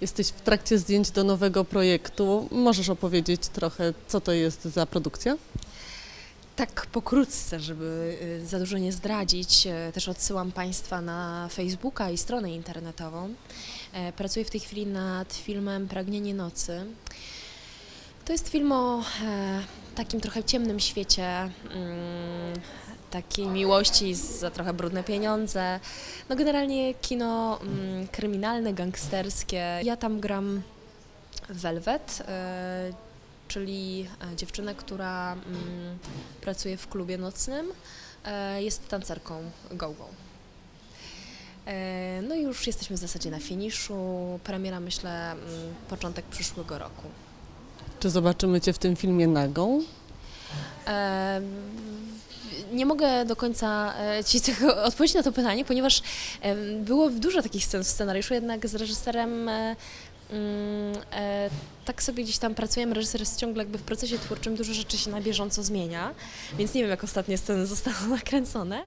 Jesteś w trakcie zdjęć do nowego projektu. Możesz opowiedzieć trochę, co to jest za produkcja? Tak pokrótce, żeby y, za dużo nie zdradzić, e, też odsyłam Państwa na Facebooka i stronę internetową. E, Pracuję w tej chwili nad filmem Pragnienie Nocy. To jest film o e, takim trochę ciemnym świecie, mm, takiej miłości za trochę brudne pieniądze. No generalnie kino mm, kryminalne, gangsterskie. Ja tam gram Velvet, e, czyli e, dziewczynę, która mm, pracuje w klubie nocnym, jest tancerką. E, No i już jesteśmy w zasadzie na finiszu. Premiera myślę mm, początek przyszłego roku. Czy zobaczymy Cię w tym filmie nagą? E, Nie mogę do końca e, Ci tego odpowiedzieć na to pytanie, ponieważ było dużo takich scen w scenariuszu, jednak z reżyserem e, mm, e, tak sobie gdzieś tam pracujemy. Reżyser jest ciągle jakby w procesie twórczym, dużo rzeczy się na bieżąco zmienia, więc nie wiem, jak ostatnie sceny zostały nakręcone.